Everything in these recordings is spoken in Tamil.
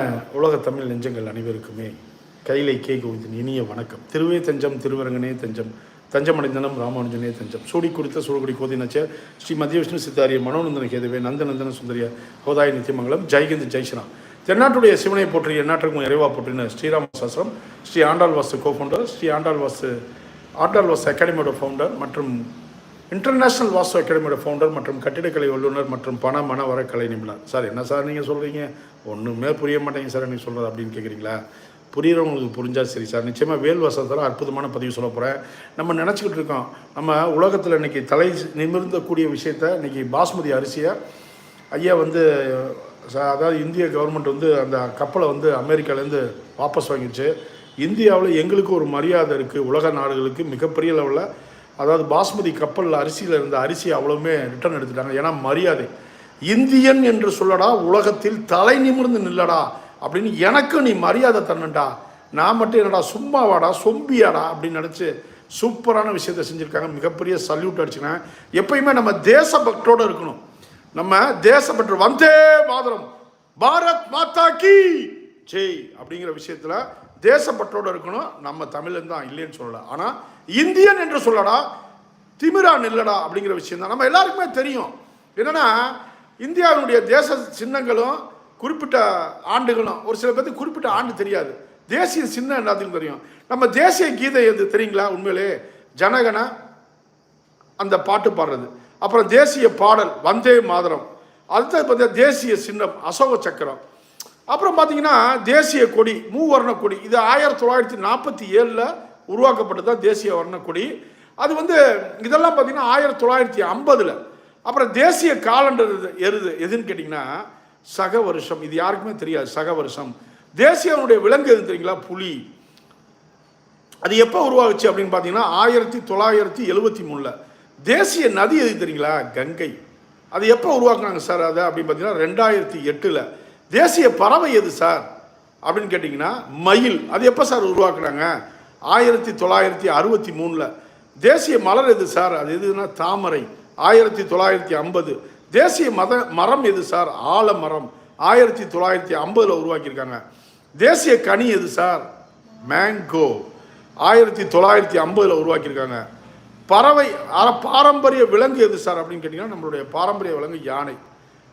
உலக தமிழ் நெஞ்சங்கள் அனைவருக்குமே கைலை கே கோவிந்தன் இனிய வணக்கம். திருவே தஞ்சம் திருவரங்கனே தஞ்சம் தஞ்சமடைந்தனம் ராமானுஜனே தஞ்சம். சூடி குறித்த சூழகுடி கோதினச்சர் ஸ்ரீ மத்திய விஷ்ணு சித்தாரிய மனோநந்தன கேதுவே நந்தநந்தன சுந்தரிய ஹோதாய நித்தியமங்கலம் ஜெய்கிந்த் ஜெய்ஸ்ராம் தென்னாட்டுடைய சிவனை போற்றி எந்நாட்டுக்கும் இறைவா போற்றின ஸ்ரீராம சாஸ்திரம் ஸ்ரீ ஆண்டாள் வாஸ்து கோ ஃபவுண்டர் ஸ்ரீ ஆண்டாள் வாஸ்து ஆண்டாள் வாசு அகாடமியோட ஃபவுண்டர் மற்றும் இன்டர்நேஷனல் வாஸ்து அகாடமியோட ஃபவுண்டர் மற்றும் கட்டிடக்கலை வல்லுநர் மற்றும் பண மன வர கலை நிபுணர். சார் என்ன சார் நீங்கள் சொல்கிறீங்க ஒன்றுமே புரிய மாட்டேங்க சார் நீங்கள் சொல்கிறது அப்படின்னு கேட்குறீங்களா புரியுறவங்களுக்கு புரிஞ்சால் சரி சார். நிச்சயமாக வேல் வசத்தில் அற்புதமான பதிவு சொல்ல போகிறேன் நம்ம நினச்சிக்கிட்டு இருக்கோம். நம்ம உலகத்தில் இன்றைக்கி தலை நிமிர்ந்தக்கூடிய விஷயத்த இன்றைக்கி பாஸ்மதி அரிசியை ஐயா வந்து அதாவது இந்திய கவர்மெண்ட் வந்து அந்த கப்பலை வந்து அமெரிக்காலேருந்து வாபஸ் வாங்கிடுச்சு இந்தியாவில் எங்களுக்கு ஒரு மரியாதை இருக்குது உலக நாடுகளுக்கு மிகப்பெரிய லெவலில் அதாவது பாஸ்மதி கப்பலில் அரிசியில் இருந்த அரிசி அவ்வளவுமே ரிட்டர்ன் எடுத்துட்டாங்க. ஏன்னா மரியாதை. இந்தியன் என்று சொல்லடா உலகத்தில் தலை நிமிர்ந்து நில்லடா அப்படின்னு எனக்கு நீ மரியாதை தரணும்டா. நான் மட்டும் என்னடா சும்மாவாடா சொம்பியாடா அப்படின்னு நினச்சி சூப்பரான விஷயத்தை செஞ்சுருக்காங்க. மிகப்பெரிய சல்யூட் அடிச்சுக்கிறேன் எப்பயுமே நம்ம தேசபக்தோடு இருக்கணும். நம்ம தேசபக்தர் வந்தே மாதரம். பாரத் மாதா கி ஜெய் அப்படிங்கிற விஷயத்தில் தேசப்பற்றோடு இருக்கணும். நம்ம தமிழன் தான் இல்லைன்னு சொல்லலை. ஆனால் இந்தியன் என்று சொல்லடா திமிரா நில்லடா அப்படிங்கிற விஷயம் தான் நம்ம எல்லாருக்குமே தெரியும். என்னென்னா இந்தியாவினுடைய தேச சின்னங்களும் குறிப்பிட்ட ஆண்டுகளும் ஒரு சில பேருக்கு குறிப்பிட்ட ஆண்டு தெரியாது. தேசிய சின்னம் எல்லாத்துக்கும் தெரியும். நம்ம தேசிய கீதை எது தெரியுங்களா? உண்மையிலே ஜனகன அந்த பாட்டு பாடுறது. அப்புறம் தேசிய பாடல் வந்தே மாதரம். அடுத்தது பார்த்தீங்கன்னா தேசிய சின்னம் அசோக சக்கரம். அப்புறம் பார்த்தீங்கன்னா தேசிய கொடி மூவர்ண கொடி. இது ஆயிரத்தி தொள்ளாயிரத்தி நாற்பத்தி ஏழில் உருவாக்கப்பட்டது தான் தேசிய வர்ணக்கொடி. அது வந்து இதெல்லாம் பார்த்தீங்கன்னா ஆயிரத்தி தொள்ளாயிரத்தி ஐம்பதில். அப்புறம் தேசிய காலண்டர் எருது எதுன்னு கேட்டிங்கன்னா சக வருஷம். இது யாருக்குமே தெரியாது சக வருஷம். தேசியனுடைய விலங்கு எதுன்னு தெரியுங்களா? புலி. அது எப்போ உருவாகுச்சு அப்படின்னு பார்த்தீங்கன்னா ஆயிரத்தி தொள்ளாயிரத்தி எழுபத்தி மூணில். தேசிய நதி எது தெரியுங்களா? கங்கை. அது எப்போ உருவாக்குனாங்க சார் அதை அப்படின்னு பார்த்தீங்கன்னா ரெண்டாயிரத்தி எட்டில். தேசிய பறவை எது சார்? அப்படின்னு கேட்டிங்கன்னா மயில். அது எப்போ சார் உருவாக்குனாங்க? ஆயிரத்தி தொள்ளாயிரத்தி அறுபத்தி மூணில் தேசிய மலர் எது சார்? அது எதுனா தாமரை. ஆயிரத்தி தொள்ளாயிரத்தி ஐம்பது. தேசிய மத மரம் எது சார்? ஆலமரம். ஆயிரத்தி தொள்ளாயிரத்தி ஐம்பதில் உருவாக்கியிருக்காங்க. தேசிய கனி எது சார்? மேங்கோ ஆயிரத்தி தொள்ளாயிரத்தி ஐம்பதில் உருவாக்கியிருக்காங்க. பறவை பாரம்பரிய விலங்கு எது சார் அப்படின்னு கேட்டிங்கன்னா நம்மளுடைய பாரம்பரிய விலங்கு யானை.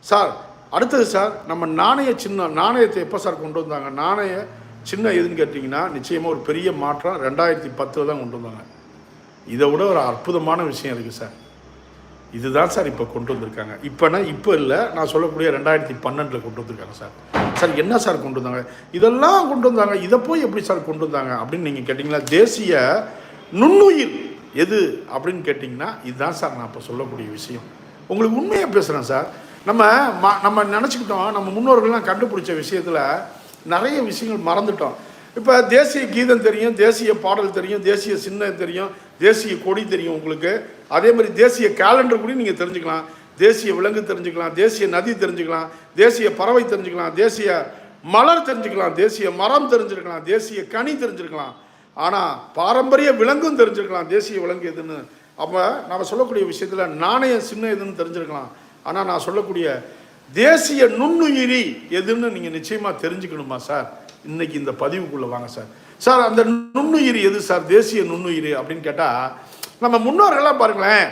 சார் அடுத்தது சார் நம்ம நாணய சின்ன நாணயத்தை எப்போ சார் கொண்டு வந்தாங்க? நாணய சின்ன எதுன்னு கேட்டிங்கன்னா நிச்சயமாக ஒரு பெரிய மாற்றம் ரெண்டாயிரத்தி பத்தில் தான் கொண்டு வந்தாங்க. இதை விட ஒரு அற்புதமான விஷயம் இருக்குது சார். இதுதான் சார் இப்போ கொண்டு வந்திருக்காங்க. இப்போனா இப்போ இல்லை நான் சொல்லக்கூடிய ரெண்டாயிரத்தி பன்னெண்டில் கொண்டு வந்திருக்காங்க சார். சார் என்ன சார் கொண்டு வந்தாங்க? இதெல்லாம் கொண்டு வந்தாங்க. இதை போய் எப்படி சார் கொண்டு வந்தாங்க அப்படின்னு நீங்கள் கேட்டிங்களா? தேசிய நுண்ணுயிர் எது அப்படின்னு கேட்டிங்கன்னா இதுதான் சார் நான் இப்போ சொல்லக்கூடிய விஷயம். உங்களுக்கு உண்மையாக பேசுகிறேன் சார். நம்ம ம- நம்ம நினச்சிக்கிட்டோம் நம்ம முன்னோர்கள்லாம் கண்டுபிடிச்ச விஷயத்தில் நிறைய விஷயங்கள் மறந்துட்டோம். இப்போ தேசிய கீதம் தெரியும் தேசிய பாடல் தெரியும் தேசிய சின்னம் தெரியும் தேசிய கொடி தெரியும் உங்களுக்கு. அதே மாதிரி தேசிய கேலண்டர் கூட நீங்கள் தெரிஞ்சுக்கலாம். தேசிய விலங்கு தெரிஞ்சுக்கலாம் தேசிய நதி தெரிஞ்சுக்கலாம் தேசிய பறவை தெரிஞ்சுக்கலாம் தேசிய மலர் தெரிஞ்சுக்கலாம் தேசிய மரம் தெரிஞ்சிருக்கலாம் தேசிய கனி தெரிஞ்சிருக்கலாம். ஆனால் பாரம்பரிய விலங்கும் தெரிஞ்சிருக்கலாம் தேசிய விலங்கு எதுன்னு. அப்போ நம்ம சொல்லக்கூடிய விஷயத்தில் நாணயம் சின்ன எதுன்னு தெரிஞ்சிருக்கலாம். ஆனால் நான் சொல்லக்கூடிய தேசிய நுண்ணுயிரி எதுன்னு நீங்கள் நிச்சயமாக தெரிஞ்சுக்கணுமா சார்? இன்னைக்கு இந்த பதிவுக்குள்ளே வாங்க சார். சார் அந்த நுண்ணுயிரி எது சார்? தேசிய நுண்ணுயிரி அப்படின்னு கேட்டால் நம்ம முன்னோர்கள்லாம் பாருங்களேன்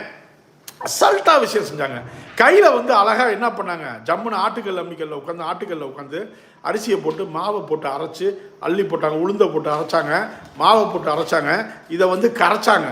அசால்ட்டாக விஷயம் செஞ்சாங்க. கையில் வந்து அழகாக என்ன பண்ணாங்க? ஜம்முன்னு ஆட்டுக்கல் அம்மிக்கல்ல உட்காந்து ஆட்டுக்கல்ல உட்காந்து அரிசியை போட்டு மாவை போட்டு அரைச்சி அள்ளி போட்டாங்க உளுந்தை போட்டு அரைச்சாங்க மாவை போட்டு அரைச்சாங்க இதை வந்து கரைச்சாங்க.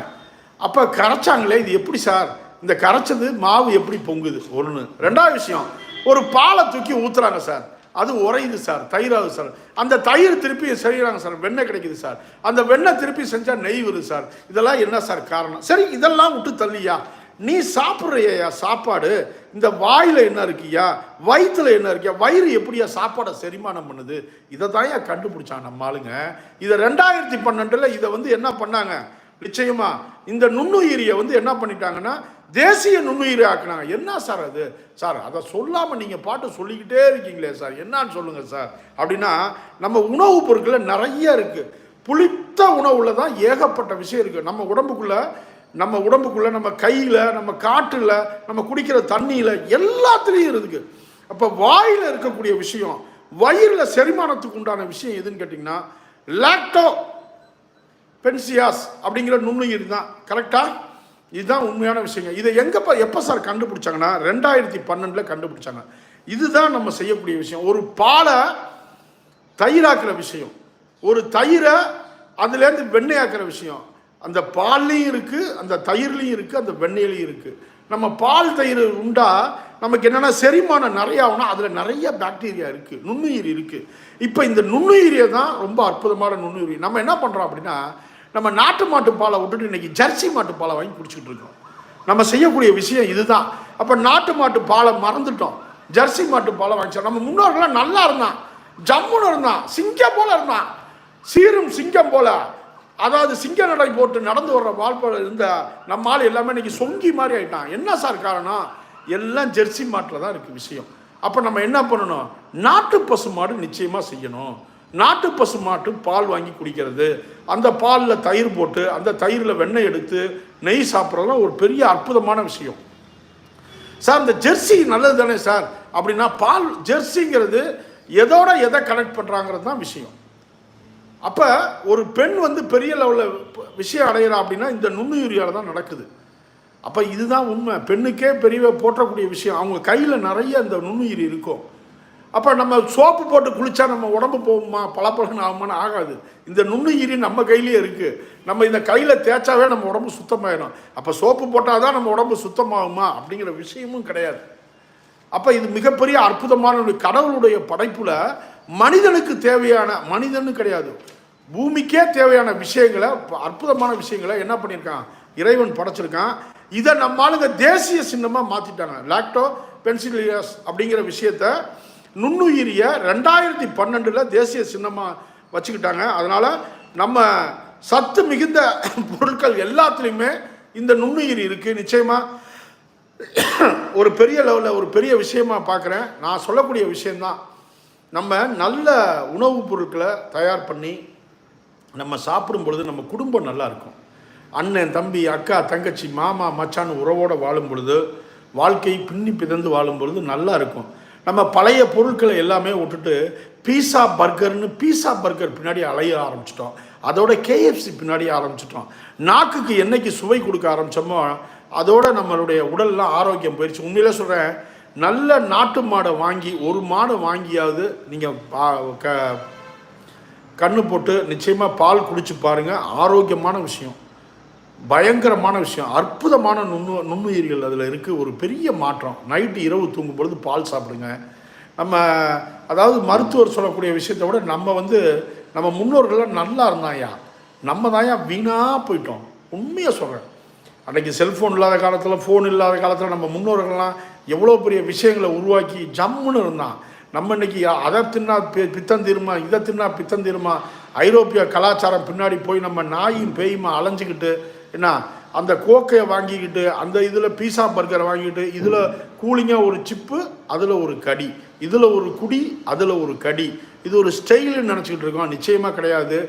அப்போ கரைச்சாங்களே இது எப்படி சார்? இந்த கரைச்சது மாவு எப்படி பொங்குது? ஒன்று ரெண்டாவது விஷயம் ஒரு பாலை தூக்கி ஊத்துறாங்க சார். அது உறையுது சார். தயிராகுது சார். அந்த தயிர் திருப்பி செய்கிறாங்க சார். வெண்ணெய் கிடைக்குது சார். அந்த வெண்ணெய் திருப்பி செஞ்சால் நெய் வருது சார். இதெல்லாம் என்ன சார் காரணம்? சரி இதெல்லாம் விட்டு தள்ளியா? நீ சாப்பிட்றியா? சாப்பாடு? இந்த வாயில் என்ன இருக்கியா? வயிற்றுல என்ன இருக்கியா? வயிறு எப்படியா சாப்பாடை செரிமானம் பண்ணுது? இதை தான் ஏன் கண்டுபிடிச்சான் நம்ம ஆளுங்க? இதை ரெண்டாயிரத்தி பன்னெண்டில் இதை வந்து என்ன பண்ணாங்க? நிச்சயமா இந்த நுண்ணுயிரியை வந்து என்ன பண்ணிட்டாங்கன்னா தேசிய நுண்ணுயிர் ஆக்குனாங்க. என்ன சார் அது? சார் அதை சொல்லாமல் நீங்கள் பாட்டு சொல்லிக்கிட்டே இருக்கீங்களே சார். என்னன்னு சொல்லுங்கள் சார். அப்படின்னா நம்ம உணவுப் பொருட்களில் நிறைய இருக்குது புளித்த உணவில் தான் ஏகப்பட்ட விஷயம் இருக்குது நம்ம உடம்புக்குள்ளே நம்ம உடம்புக்குள்ளே நம்ம கையில் நம்ம காட்டில் நம்ம குடிக்கிற தண்ணியில் எல்லாத்துலேயும் இருக்குது அப்போ வாயில் இருக்கக்கூடிய விஷயம் வயிறில் செரிமானத்துக்கு உண்டான விஷயம் எதுன்னு கேட்டிங்கன்னா லாக்டோ பென்சியாஸ் அப்படிங்கிற நுண்ணுயிர் தான். கரெக்டாக இதுதான் உண்மையான விஷயங்க. இதை எங்கப்பா எப்போ சார் கண்டுபிடிச்சாங்கன்னா ரெண்டாயிரத்தி பன்னெண்டில் கண்டுபிடிச்சாங்க. இதுதான் நம்ம செய்யக்கூடிய விஷயம். ஒரு பாலை தயிராக்குற விஷயம். ஒரு தயிரை அதுலேருந்து வெண்ணெயாக்குற விஷயம். அந்த பால்லையும் இருக்குது அந்த தயிர்லையும் இருக்குது அந்த வெண்ணெயிலையும் இருக்குது நம்ம பால் தயிர் உண்டா நமக்கு என்னென்னா செரிமானம் நிறைய ஆகுனா அதில் நிறைய பாக்டீரியா இருக்குது நுண்ணுயிர் இருக்குது இப்போ இந்த நுண்ணுயிரியை தான் ரொம்ப அற்புதமான நுண்ணுயிரி. நம்ம என்ன பண்ணுறோம் அப்படின்னா நம்ம நாட்டு மாட்டு பாலை விட்டுட்டு இன்னைக்கு ஜெர்சி மாட்டு பாலை வாங்கி குடிச்சிட்டு இருக்கோம். நம்ம செய்யக்கூடிய விஷயம் இதுதான். அப்போ நாட்டு மாட்டு பாலை மறந்துட்டோம். ஜெர்சி மாட்டு பாலை வாங்கிச்சோம். நம்ம முன்னோர்கள்லாம் நல்லா இருந்தான். ஜம்முன்னு இருந்தான். சிங்கம் போல இருந்தான். சீரும் சிங்கம் போல. அதாவது சிங்க நடை போட்டு நடந்து வர்ற வாழ்க்கையில் இருந்த நம்ம ஆள் எல்லாமே இன்னைக்கு சொங்கி மாதிரி ஆயிட்டான். என்ன சார் காரணம்? எல்லாம் ஜெர்சி மாட்டில் தான் இருக்குது விஷயம். அப்போ நம்ம என்ன பண்ணணும்? நாட்டு பசு மாடு நிச்சயமாக செய்யணும். நாட்டு பசு மாட்டு பால் வாங்கி குடிக்கிறது. அந்த பாலில் தயிர் போட்டு அந்த தயிரில் வெண்ணெய் எடுத்து நெய் சாப்பிட்றதுலாம் ஒரு பெரிய அற்புதமான விஷயம். சார் இந்த ஜெர்சி நல்லது தானே சார்? அப்படின்னா பால் ஜெர்சிங்கிறது எதோட எதை கனெக்ட் பண்ணுறாங்கிறது தான் விஷயம். அப்போ ஒரு பெண் வந்து பெரிய லெவலில் விஷயம் அடையிறா அப்படின்னா இந்த நுண்ணுயிரியால் தான் நடக்குது. அப்போ இதுதான் உண்மை. பெண்ணுக்கே பெரிய போற்றக்கூடிய விஷயம். அவங்க கையில் நிறைய இந்த நுண்ணுயிரி இருக்கும். அப்போ நம்ம சோப்பு போட்டு குளித்தா நம்ம உடம்பு போகுமா? பளபளன்னு ஆகுமான்னு ஆகாது. இந்த நுண்ணுயிரி நம்ம கையிலேயே இருக்குது நம்ம இந்த கையில் தேய்ச்சாவே நம்ம உடம்பு சுத்தமாயிடும். அப்போ சோப்பு போட்டால் தான் நம்ம உடம்பு சுத்தமாகுமா? அப்படிங்கிற விஷயமும் கிடையாது. அப்போ இது மிகப்பெரிய அற்புதமான ஒரு கடவுளுடைய படைப்பில் மனிதனுக்கு தேவையான மனிதனு கிடையாது. பூமிக்கே தேவையான விஷயங்களை அற்புதமான விஷயங்களை என்ன பண்ணியிருக்கான் இறைவன் படைச்சிருக்கான். இதை நம்மளுங்க தேசிய சின்னமாக மாற்றிட்டாங்க லாக்டோ பென்சிலியஸ் அப்படிங்கிற விஷயத்த நுண்ணுயிரியை ரெண்டாயிரத்தி பன்னெண்டில் தேசிய சின்னமாக வச்சுக்கிட்டாங்க. அதனால் நம்ம சத்து மிகுந்த பொருட்கள் எல்லாத்துலேயுமே இந்த நுண்ணுயிரி இருக்குது நிச்சயமாக ஒரு பெரிய லெவலில் ஒரு பெரிய விஷயமா பார்க்குறேன் நான் சொல்லக்கூடிய விஷயந்தான் நம்ம நல்ல உணவுப் பொருட்களை தயார் பண்ணி நம்ம சாப்பிடும் பொழுது நம்ம குடும்பம் நல்லா இருக்கும். அண்ணன் தம்பி அக்கா தங்கச்சி மாமா மச்சான் உறவோடு வாழும் பொழுது வாழ்க்கை பின்னி பிதந்து வாழும் பொழுது நல்லா இருக்கும். நம்ம பழைய பொருட்களை எல்லாமே விட்டுட்டு பீஸா பர்கர்னு பீஸா பர்கர் பின்னாடி அலைய ஆரம்பிச்சிட்டோம். அதோட கேஎஃப்சி பின்னாடி ஆரம்பிச்சிட்டோம். நாக்குக்கு என்னைக்கு சுவை கொடுக்க ஆரம்பித்தோமோ அதோட நம்மளுடைய உடல்லாம் ஆரோக்கியம் போயிடுச்சு உண்மையிலே சொல்கிறேன் நல்ல நாட்டு மாடை வாங்கி ஒரு மாடை வாங்கியாவது நீங்கள் க கண்ணு போட்டு நிச்சயமாக பால் குடிச்சு பாருங்கள் ஆரோக்கியமான விஷயம். பயங்கரமான விஷயம் அற்புதமான நுண்ணு நுண்ணுயிர்கள் அதில் இருக்குது ஒரு பெரிய மாற்றம். நைட்டு இரவு தூங்கும் பொழுது பால் சாப்பிடுங்க. நம்ம அதாவது மருத்துவர் சொல்லக்கூடிய விஷயத்தை விட நம்ம வந்து நம்ம முன்னோர்கள்லாம் நல்லா இருந்தாயா நம்ம தாயா வீணாக போயிட்டோம். உண்மையாக சொல்கிறேன் அன்றைக்கி செல்ஃபோன் இல்லாத காலத்தில் ஃபோன் இல்லாத காலத்தில் நம்ம முன்னோர்கள்லாம் எவ்வளோ பெரிய விஷயங்களை உருவாக்கி ஜம்முன்னு இருந்தான். நம்ம இன்னைக்கு அதை தின்னா பி- பித்தந்தீருமா இதை தின்னா பித்தந்தீருமா ஐரோப்பிய கலாச்சாரம் பின்னாடி போய் நம்ம நாயும் பேயுமா அலைஞ்சிக்கிட்டு என்ன அந்த கோக்கையை வாங்கிக்கிட்டு அந்த இதில் பீஸா பர்கரை வாங்கிக்கிட்டு இதில் கூலிங்காக ஒரு சிப்பு அதில் ஒரு கடி. இதில் ஒரு குடி அதில் ஒரு கடி. இது ஒரு ஸ்டைலுன்னு நினச்சிக்கிட்டு இருக்கோம். நிச்சயமாக கிடையாது.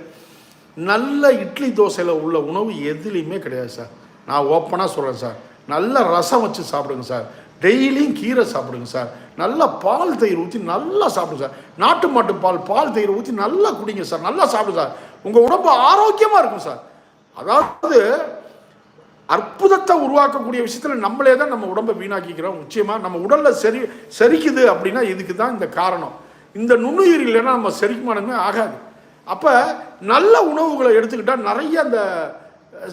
நல்ல இட்லி தோசையில் உள்ள உணவு எதுலேயுமே கிடையாது சார். நான் ஓப்பனாக சொல்கிறேன் சார். நல்ல ரசம் வச்சு சாப்பிடுங்க சார். டெய்லியும் கீரை சாப்பிடுங்க சார். நல்லா பால் தயிர் ஊற்றி நல்லா சாப்பிடுங்க சார். நாட்டு மாட்டு பால் பால் தயிர் ஊற்றி நல்லா குடிங்க சார். நல்லா சாப்பிடுங்க சார். உங்கள் உடம்பு ஆரோக்கியமாக இருக்கும் சார். அதாவது அற்புதத்தை உருவாக்கக்கூடிய விஷயத்தில் நம்மளே தான் நம்ம உடம்பை வீணாக்கிக்கிறோம். நிச்சயமாக நம்ம உடலில் சரி செரிக்குது அப்படின்னா இதுக்கு தான் இந்த காரணம். இந்த நுண்ணுயிர் இல்லைன்னா நம்ம செரிக்குமானமே ஆகாது. அப்போ நல்ல உணவுகளை எடுத்துக்கிட்டால் நிறைய அந்த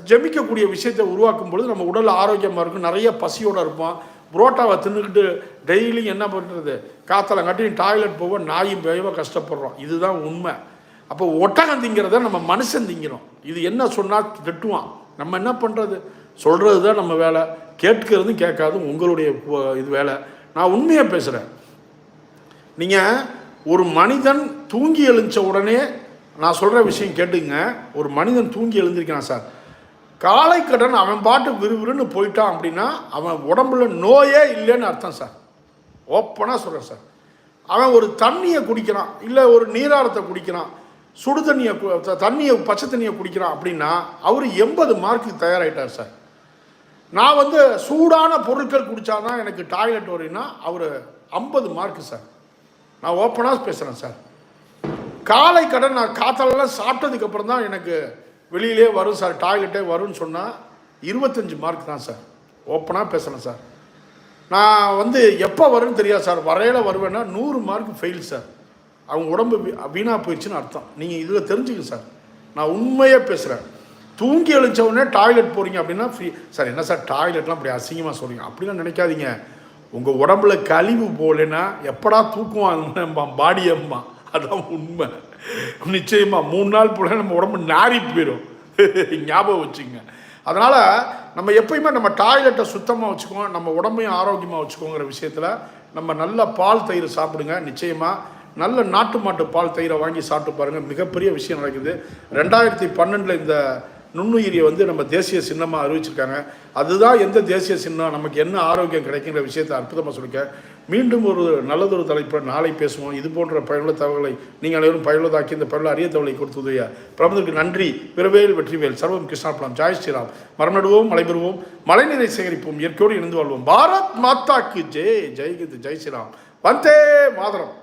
ஜெமிக்கக்கூடிய விஷயத்தை உருவாக்கும் பொழுது நம்ம உடல் ஆரோக்கியமாக இருக்கும். நிறைய பசியோடு இருப்போம். புரோட்டாவை தின்னுக்கிட்டு டெய்லியும் என்ன பண்ணுறது காத்தலங்காட்டி டாய்லெட் போக நாயும் பேயவோ கஷ்டப்படுறோம். இதுதான் உண்மை. அப்போ ஒட்டகம் திங்கிறத நம்ம மனுஷன் திங்கிறோம். இது என்ன சொன்னால் திட்டுவான். நம்ம என்ன பண்ணுறது சொல்கிறது தான் நம்ம வேலை. கேட்கறதும் கேட்காதும் உங்களுடைய இது வேலை. நான் உண்மையாக பேசுகிறேன் நீங்கள் ஒரு மனிதன் தூங்கி எழுந்த உடனே நான் சொல்கிற விஷயம் கேட்டுங்க ஒரு மனிதன் தூங்கி எழுந்திருக்கான் சார். காலை கடன் அவன் பாட்டு விறுவிறுன்னு போயிட்டான் அப்படின்னா அவன் உடம்புல நோயே இல்லைன்னு அர்த்தம் சார். ஓப்பனாக சொல்கிறேன் சார். அவன் ஒரு தண்ணியை குடிக்கிறான் இல்லை ஒரு நீராரத்தை குடிக்கிறான் சுடு தண்ணியை தண்ணியை பச்சை தண்ணியை குடிக்கிறான் அப்படின்னா அவர் எண்பது மார்க்கு தயாராகிட்டார் சார். நான் வந்து சூடான பொருட்கள் குடித்தாதான் எனக்கு டாய்லெட் வரும்னா அவர் ஐம்பது மார்க்கு சார் நான் ஓப்பனாக பேசுகிறேன் சார் காலை கடன் நான் காத்தாலெல்லாம் சாப்பிட்டதுக்கு அப்புறம் தான் எனக்கு வெளியிலே வரும் சார் டாய்லெட்டே வரும்னு சொன்னால் இருபத்தஞ்சி மார்க் தான் சார் ஓப்பனாக பேசுகிறேன் சார் நான் வந்து எப்போ வரும்னு தெரியாது சார் வரையில் வருவேன்னா நூறு மார்க் ஃபெயில் சார் அவங்க உடம்பு வீ- வீணாக போயிடுச்சுன்னு அர்த்தம். நீங்கள் இதில் தெரிஞ்சுங்க சார் நான் உண்மையாக பேசுகிறேன் தூங்கி எழுந்த உடனே டாய்லெட் போகிறீங்க அப்படின்னா ஃப்ரீ சார் என்ன சார் டாய்லெட்லாம் அப்படி அசிங்கமாக சொல்கிறீங்க அப்படிலாம் நினைக்காதீங்க. உங்கள் உடம்புல கழிவு போகலைன்னா எப்படா தூக்கம் வாங்கம்மா பாடி அம்மா. அதான் உண்மை. நிச்சயமாக மூணு நாள் போல நம்ம உடம்பு நாரி போயிடும் ஞாபகம் வச்சுங்க அதனால் நம்ம எப்பயுமே நம்ம டாய்லெட்டை சுத்தமாக வச்சுக்குவோம் நம்ம உடம்பையும் ஆரோக்கியமாக வச்சுக்கோங்கிற விஷயத்தில் நம்ம நல்ல பால் தயிர் சாப்பிடுங்க நிச்சயமாக நல்ல நாட்டு மாட்டு பால் தயிரை வாங்கி சாப்பிட்டு பாருங்கள் மிகப்பெரிய விஷயம் நடக்குது. ரெண்டாயிரத்தி பன்னெண்டில் இந்த நுண்ணுயிரியை வந்து நம்ம தேசிய சின்னமாக அறிவிச்சிருக்காங்க. அதுதான் எந்த தேசிய சின்னம் நமக்கு என்ன ஆரோக்கியம் கிடைக்குங்கிற விஷயத்தை அற்புதமாக சொல்லிக்க மீண்டும் ஒரு நல்லதொரு தலைப்பில் நாளை பேசுவோம். இது போன்ற பயனுள்ள தகவலை நீங்கள் அனைவரும் பயனுள்ளதாக்கி இந்த பயனுள்ள அரிய தகவலை கொடுத்ததுயா பிரபந்தருக்கு நன்றி. விரவேல் வெற்றிவேல். சர்வம் கிருஷ்ணாபுரம். ஜாய் ஸ்ரீராம். மரம் நடுவோம் மலைபெறுவோம் மழைநீரை சேகரிப்போம் இயற்கையோடு இணைந்து வாழ்வோம். பாரத் மாதா கி ஜெய் ஜெய் ஜெய் ஸ்ரீராம். வந்தே மாதரம்.